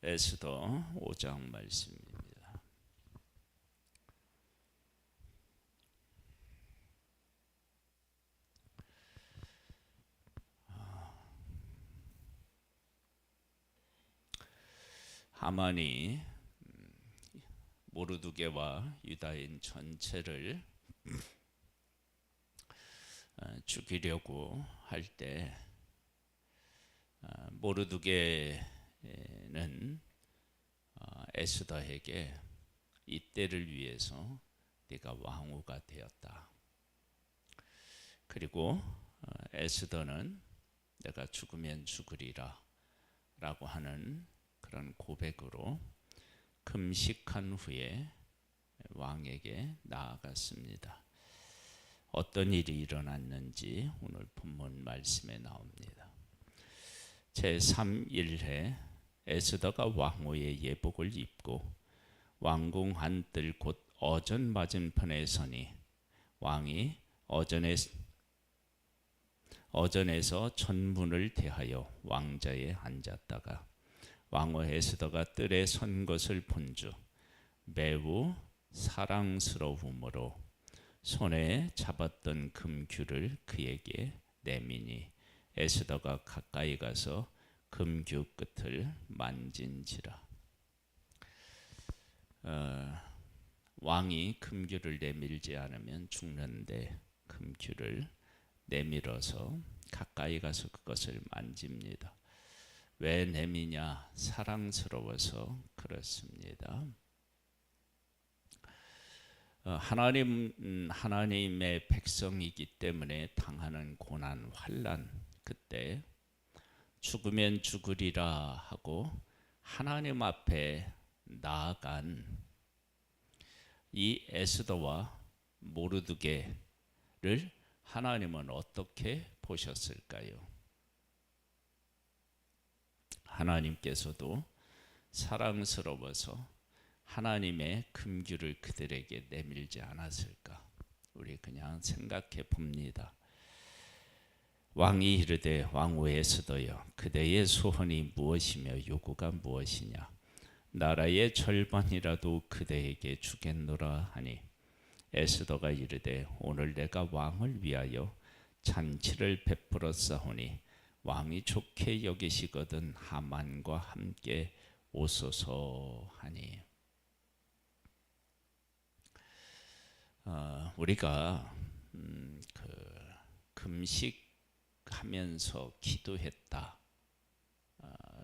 에스더 5장 말씀입니다. 하만이 음, 모르두게와 유다인 전체를 어, 죽이려고 할때 어, 모르두게 는 어, 에스더에게 이 때를 위해서 네가 왕후가 되었다. 그리고 에스더는 내가 죽으면 죽으리라 라고 하는 그런 고백으로 금식한 후에 왕에게 나아갔습니다. 어떤 일이 일어났는지 오늘 본문 말씀에 나옵니다. 제3일해 에스더가 왕후의 예복을 입고 왕궁 한뜰 곧 어전 맞은편에 서니 왕이 어전에 어전에서 천문을 대하여 왕자에 앉았다가 왕후 에스더가 뜰에 선 것을 본즉 매우 사랑스러움으로 손에 잡았던 금규를 그에게 내미니 에스더가 가까이 가서 금규 끝을 만진지라. 어, 왕이 금규를 내밀지 않으면 죽는데 금규를 내밀어서 가까이 가서 그것을 만집니다. 왜 내미냐? 사랑스러워서 그렇습니다. 어, 하나님 음, 하나님의 백성이기 때문에 당하는 고난 환란 그때 죽으면 죽으리라 하고 하나님 앞에 나아간 이 에스더와 모르드게를 하나님은 어떻게 보셨을까요? 하나님께서도 사랑스러워서 하나님의 금규를 그들에게 내밀지 않았을까? 우리 그냥 생각해 봅니다. 왕이 이르되 왕후에서도요 그대의 소원이 무엇이며 요구가 무엇이냐? 나라의 절반이라도 그대에게 주겠노라 하니. 에스더가 이르되 오늘 내가 왕을 위하여 잔치를 베풀었사오니 왕이 좋게 여기시거든 하만과 함께 오소서 하니. 어, 우리가 음, 그 금식 하면서 기도했다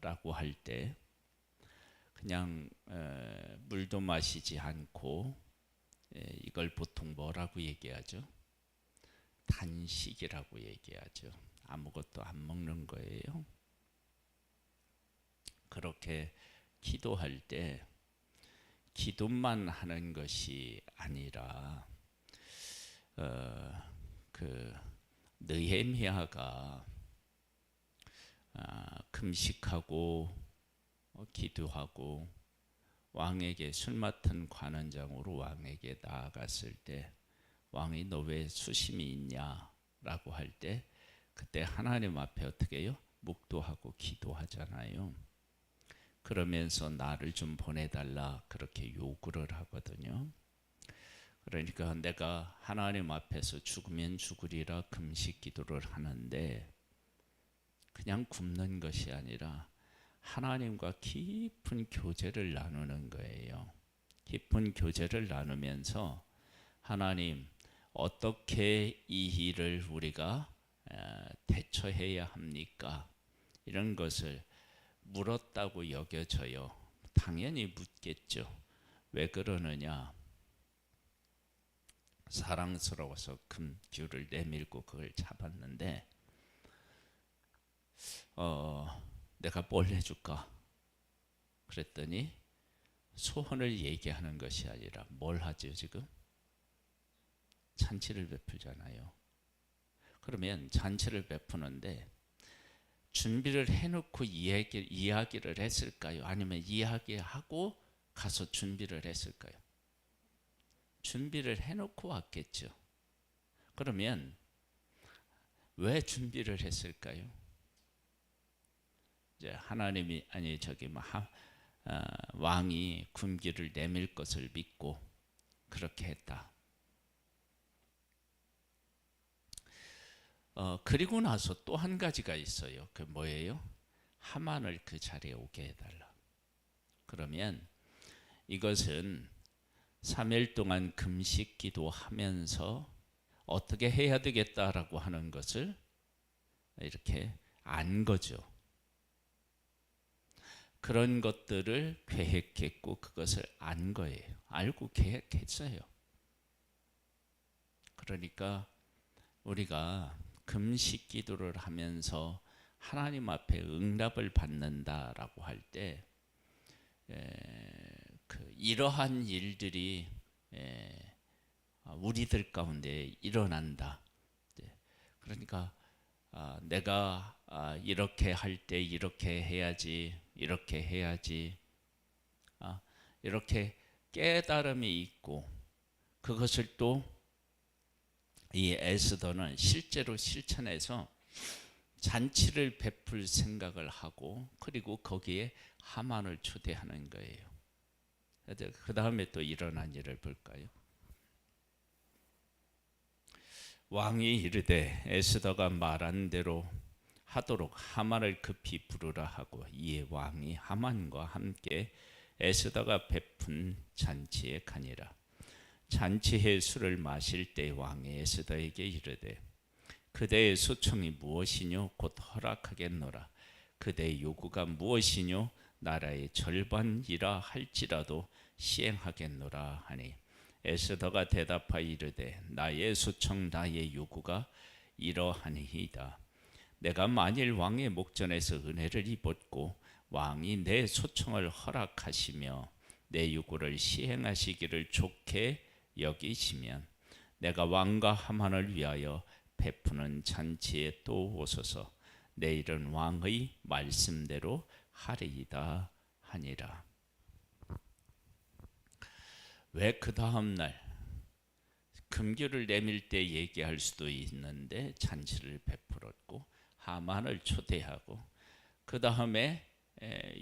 라고 할 때 그냥 에, 물도 마시지 않고 에, 이걸 보통 뭐라고 얘기하죠? 단식이라고 얘기하죠. 아무것도 안 먹는 거예요. 그렇게 기도할 때 기도만 하는 것이 아니라 어, 그 느헤미야가 아, 금식하고 어, 기도하고 왕에게 술 맡은 관원장으로 왕에게 나아갔을 때 왕이 너 왜 수심이 있냐라고 할 때 그때 하나님 앞에 어떻게 해요? 묵도하고 기도하잖아요. 그러면서 나를 좀 보내달라 그렇게 요구를 하거든요. 그러니까 내가 하나님 앞에서 죽으면 죽으리라 금식 기도를 하는데 그냥 굶는 것이 아니라 하나님과 깊은 교제를 나누는 거예요. 깊은 교제를 나누면서 하나님 어떻게 이 일을 우리가 대처해야 합니까? 이런 것을 물었다고 여겨져요. 당연히 묻겠죠. 왜 그러느냐? 사랑스러워서 금줄을 내밀고 그걸 잡았는데 어, 내가 뭘 해줄까? 그랬더니 소원을 얘기하는 것이 아니라 뭘 하죠 지금? 잔치를 베풀잖아요. 그러면 잔치를 베푸는데 준비를 해놓고 이야기, 이야기를 했을까요? 아니면 이야기하고 가서 준비를 했을까요? 준비를 해놓고 왔겠죠. 그러면 왜 준비를 했을까요? 이제 하나님이 아니 저기 뭐 하, 어, 왕이 군기를 내밀 것을 믿고 그렇게 했다. 어, 그리고 나서 또 한 가지가 있어요. 그 뭐예요? 하만을 그 자리에 오게 해달라. 그러면 이것은 3일 동안 금식 기도하면서 어떻게 해야 되겠다라고 하는 것을 이렇게 안 거죠. 그런 것들을 계획했고 그것을 안 거예요. 알고 계획했어요. 그러니까 우리가 금식 기도를 하면서 하나님 앞에 응답을 받는다라고 할 때 그 이러한 일들이 에, 우리들 가운데 일어난다. 네. 그러니까 아, 내가 아, 이렇게 할 때 이렇게 해야지, 이렇게 해야지, 아, 이렇게 깨달음이 있고 그것을 또 이 에스더는 실제로 실천해서 잔치를 베풀 생각을 하고 그리고 거기에 하만을 초대하는 거예요. 그 다음에 또 일어난 일을 볼까요? 왕이 이르되 에스더가 말한 대로 하도록 하만을 급히 부르라 하고 이에 왕이 하만과 함께 에스더가 베푼 잔치에 가니라. 잔치의 술을 마실 때 왕이 에스더에게 이르되 그대의 소청이 무엇이뇨 곧 허락하겠노라. 그대의 요구가 무엇이뇨 나라의 절반이라 할지라도 시행하겠노라 하니 에스더가 대답하여 이르되 나의 소청 나의 요구가 이러하니이다. 내가 만일 왕의 목전에서 은혜를 입었고 왕이 내 소청을 허락하시며 내 요구를 시행하시기를 좋게 여기시면 내가 왕과 하만을 위하여 베푸는 잔치에 또 오소서 내일은 왕의 말씀대로 하리이다 하니라. 왜 그 다음 날 금규를 내밀 때 얘기할 수도 있는데 잔치를 베풀었고 하만을 초대하고 그 다음에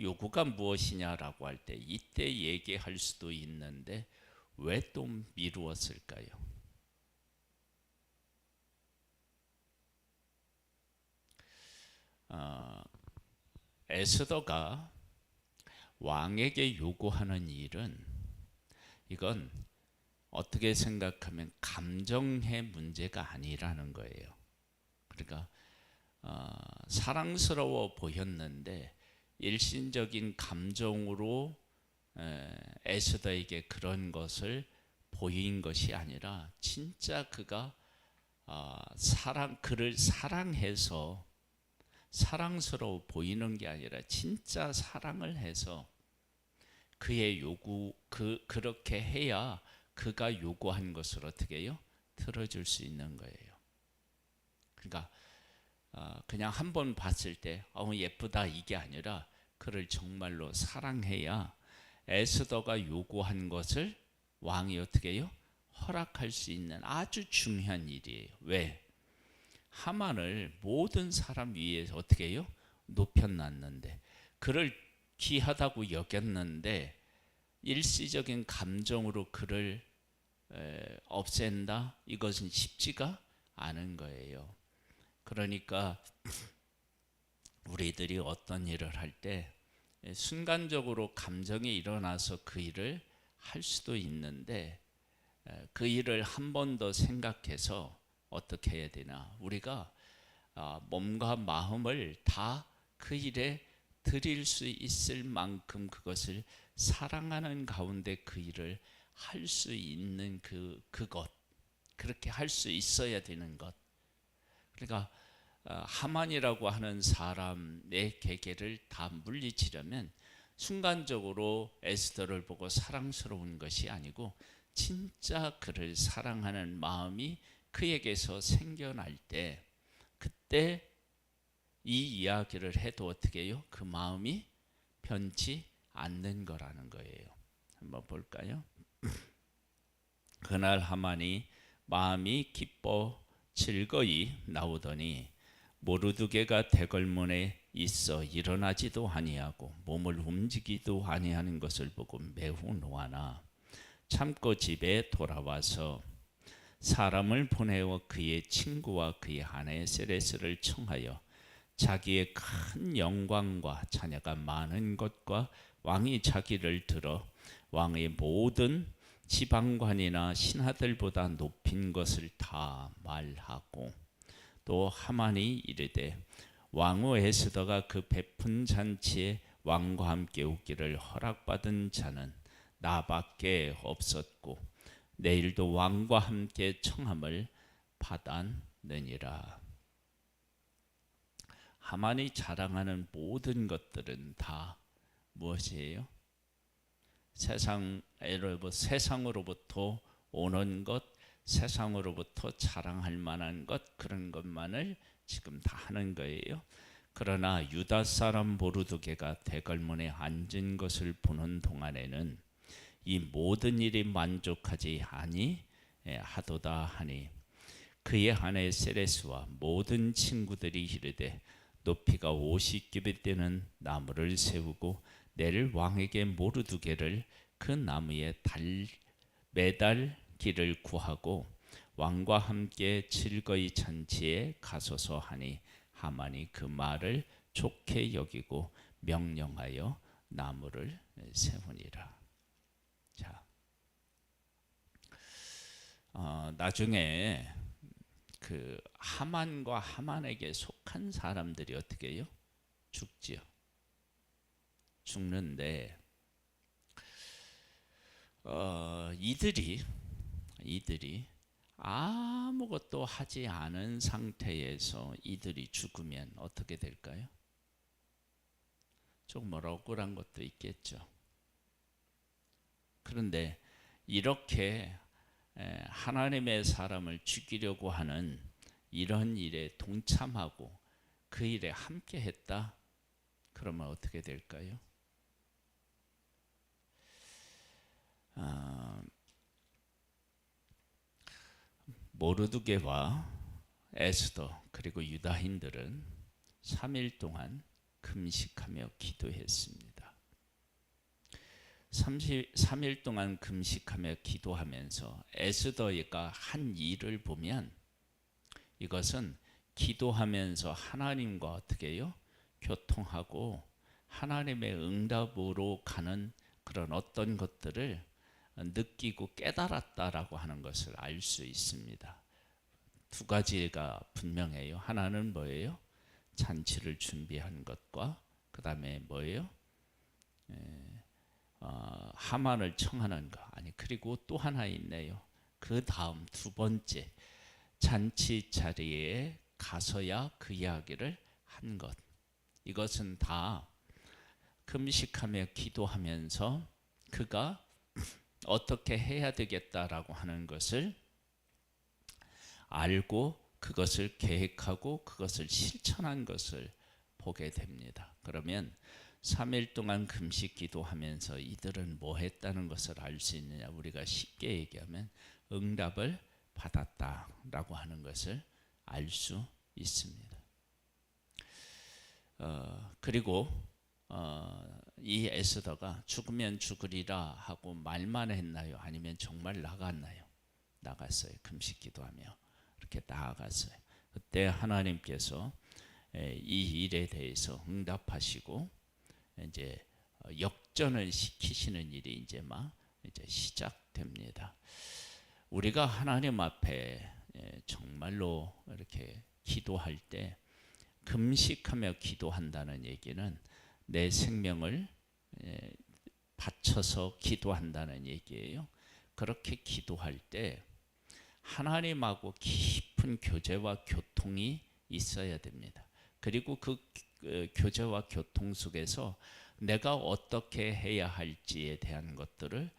요구가 무엇이냐라고 할 때 이때 얘기할 수도 있는데 왜 또 미루었을까요? 어, 에스더가 왕에게 요구하는 일은 이건 어떻게 생각하면 감정의 문제가 아니라는 거예요. 그러니까 어, 사랑스러워 보였는데 일신적인 감정으로 에, 에스더에게 그런 것을 보인 것이 아니라 진짜 그가 어, 사랑 그를 사랑해서 사랑스러워 보이는 게 아니라 진짜 사랑을 해서 그의 요구 그 그렇게 해야 그가 요구한 것을 어떻게 해요? 들어줄 수 있는 거예요. 그러니까 어, 그냥 한 번 봤을 때 어, 예쁘다 이게 아니라 그를 정말로 사랑해야 에스더가 요구한 것을 왕이 어떻게 해요? 허락할 수 있는 아주 중요한 일이에요. 왜? 하만을 모든 사람 위에 어떻게 해요? 높여놨는데 그를 귀하다고 여겼는데 일시적인 감정으로 그를 에, 없앤다? 이것은 쉽지가 않은 거예요. 그러니까 우리들이 어떤 일을 할 때 순간적으로 감정이 일어나서 그 일을 할 수도 있는데 그 일을 한 번 더 생각해서 어떻게 해야 되나? 우리가 아, 몸과 마음을 다 그 일에 드릴 수 있을 만큼 그것을 사랑하는 가운데 그 일을 할 수 있는 그 그것 그렇게 할 수 있어야 되는 것. 그러니까 아, 하만이라고 하는 사람의 계계를 다 물리치려면 순간적으로 에스더를 보고 사랑스러운 것이 아니고 진짜 그를 사랑하는 마음이 그에게서 생겨날 때 그때 이 이야기를 해도 어떻게 해요? 그 마음이 변치 않는 거라는 거예요. 한번 볼까요? 그날 하만이 마음이 기뻐 즐거이 나오더니 모르드게가 대궐문에 있어 일어나지도 아니하고 몸을 움직이도 아니하는 것을 보고 매우 노하나 참고 집에 돌아와서 사람을 보내어 그의 친구와 그의 아내 세레스를 청하여 자기의 큰 영광과 자녀가 많은 것과 왕이 자기를 들어 왕의 모든 지방관이나 신하들보다 높인 것을 다 말하고 또 하만이 이르되 왕후 에스더가 그 베푼 잔치에 왕과 함께 오기를 허락받은 자는 나밖에 없었고 내일도 왕과 함께 청함을 받았느니라. 하만이 자랑하는 모든 것들은 다 무엇이에요? 세상으로부터 세상으로부터 오는 것, 세상으로부터 자랑할 만한 것 그런 것만을 지금 다 하는 거예요. 그러나 유다 사람 모르드게가 대궐문에 앉은 것을 보는 동안에는 이 모든 일이 만족하지 아니 예, 하도다 하니 그의 아내 세레스와 모든 친구들이 이르되 높이가 50규빗 되는 나무를 세우고 내를 왕에게 모르두게를 그 나무에 달 매달기를 구하고 왕과 함께 즐거이 잔치에 가소서 하니 하만이 그 말을 좋게 여기고 명령하여 나무를 세우니라. 자, 어, 나중에 그 하만과 하만에게 속한 사람들이 어떻게 해요? 죽지요. 죽는데 어, 이들이 이들이 아무것도 하지 않은 상태에서 이들이 죽으면 어떻게 될까요? 조금 억울한 것도 있겠죠. 그런데 이렇게 하나님의 사람을 죽이려고 하는 이런 일에 동참하고 그 일에 함께 했다. 그러면 어떻게 될까요? 아, 모르드게와 에스더 그리고 유다인들은 3일 동안 금식하며 기도했습니다. 33일 동안 금식하며 기도하면서 에스더가 한 일을 보면 이것은 기도하면서 하나님과 어떻게 해요? 교통하고 하나님의 응답으로 가는 그런 어떤 것들을 느끼고 깨달았다라고 하는 것을 알 수 있습니다. 두 가지가 분명해요. 하나는 뭐예요? 잔치를 준비한 것과 그 다음에 뭐예요? 에, 어, 하만을 청하는 것. 아니 그리고 또 하나 있네요. 그 다음 두 번째 잔치 자리에 가서야 그 이야기를 한 것. 이것은 다 금식하며 기도하면서 그가 어떻게 해야 되겠다라고 하는 것을 알고 그것을 계획하고 그것을 실천한 것을 보게 됩니다. 그러면 3일 동안 금식 기도하면서 이들은 뭐 했다는 것을 알 수 있느냐? 우리가 쉽게 얘기하면 응답을 받았다라고 하는 것을 알 수 있습니다. 어, 그리고 어, 이 에스더가 죽으면 죽으리라 하고 말만 했나요? 아니면 정말 나갔나요? 나갔어요. 금식 기도하며 이렇게 나아갔어요. 그때 하나님께서 이 일에 대해서 응답하시고 이제 역전을 시키시는 일이 이제 막 이제 시작됩니다. 우리가 하나님 앞에 정말로 이렇게 기도할 때 금식하며 기도한다는 얘기는 내 생명을 바쳐서 기도한다는 얘기예요. 그렇게 기도할 때 하나님하고 깊은 교제와 교통이 있어야 됩니다. 그리고 그 교제와 교통 속에서 내가 어떻게 해야 할지에 대한 것들을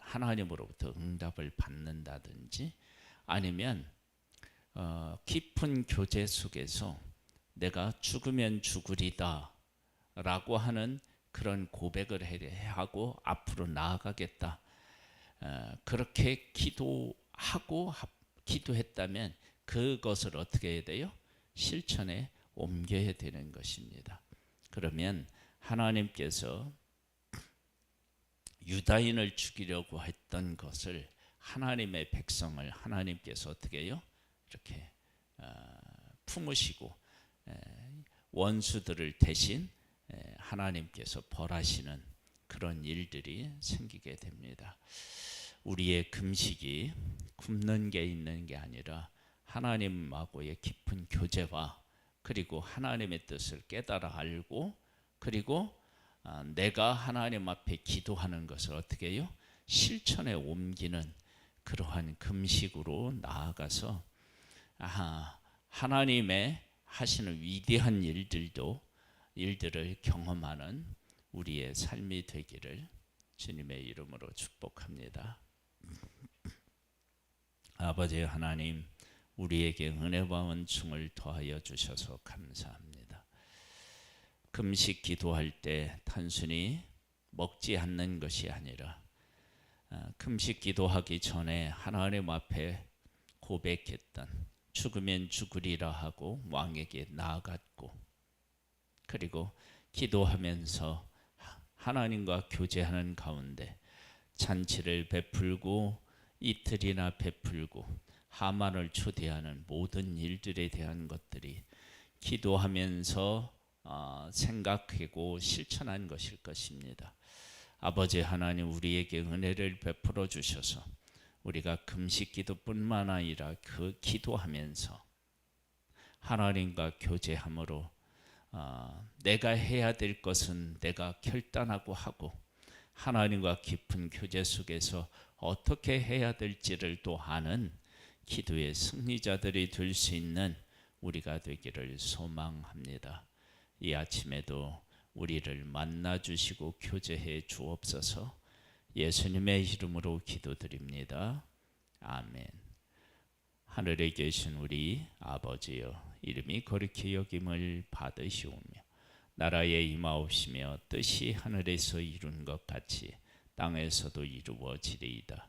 하나님으로부터 응답을 받는다든지 아니면 어, 깊은 교제 속에서 내가 죽으면 죽으리다 라고 하는 그런 고백을 하고 앞으로 나아가겠다. 어, 그렇게 기도하고 기도했다면 그것을 어떻게 해야 돼요? 실천에 옮겨야 되는 것입니다. 그러면 하나님께서 유다인을 죽이려고 했던 것을 하나님의 백성을 하나님께서 어떻게 해요? 이렇게 어, 품으시고 에, 원수들을 대신 에, 하나님께서 벌하시는 그런 일들이 생기게 됩니다. 우리의 금식이 굶는 게 있는 게 아니라 하나님하고의 깊은 교제와 그리고 하나님의 뜻을 깨달아 알고 그리고 아, 내가 하나님 앞에 기도하는 것을 어떻게 해요? 실천에 옮기는 그러한 금식으로 나아가서 아, 하나님의 하시는 위대한 일들도 일들을 경험하는 우리의 삶이 되기를 주님의 이름으로 축복합니다. 아버지 하나님 우리에게 은혜와 은총을 더하여 주셔서 감사합니다. 금식 기도할 때 단순히 먹지 않는 것이 아니라 아, 금식 기도하기 전에 하나님 앞에 고백했던 죽으면 죽으리라 하고 왕에게 나아갔고 그리고 기도하면서 하나님과 교제하는 가운데 잔치를 베풀고 이틀이나 베풀고 하만을 초대하는 모든 일들에 대한 것들이 기도하면서 어, 생각하고 실천한 것일 것입니다. 아버지 하나님 우리에게 은혜를 베풀어 주셔서 우리가 금식 기도뿐만 아니라 그 기도하면서 하나님과 교제함으로 어, 내가 해야 될 것은 내가 결단하고 하고 하나님과 깊은 교제 속에서 어떻게 해야 될지를 또 아는 기도의 승리자들이 될 수 있는 우리가 되기를 소망합니다. 이 아침에도 우리를 만나 주시고 교제해 주옵소서. 예수님의 이름으로 기도드립니다. 아멘. 하늘에 계신 우리 아버지여 이름이 거룩히 여김을 받으시오며 나라에 임하옵시며 뜻이 하늘에서 이룬 것 같이 땅에서도 이루어지리이다.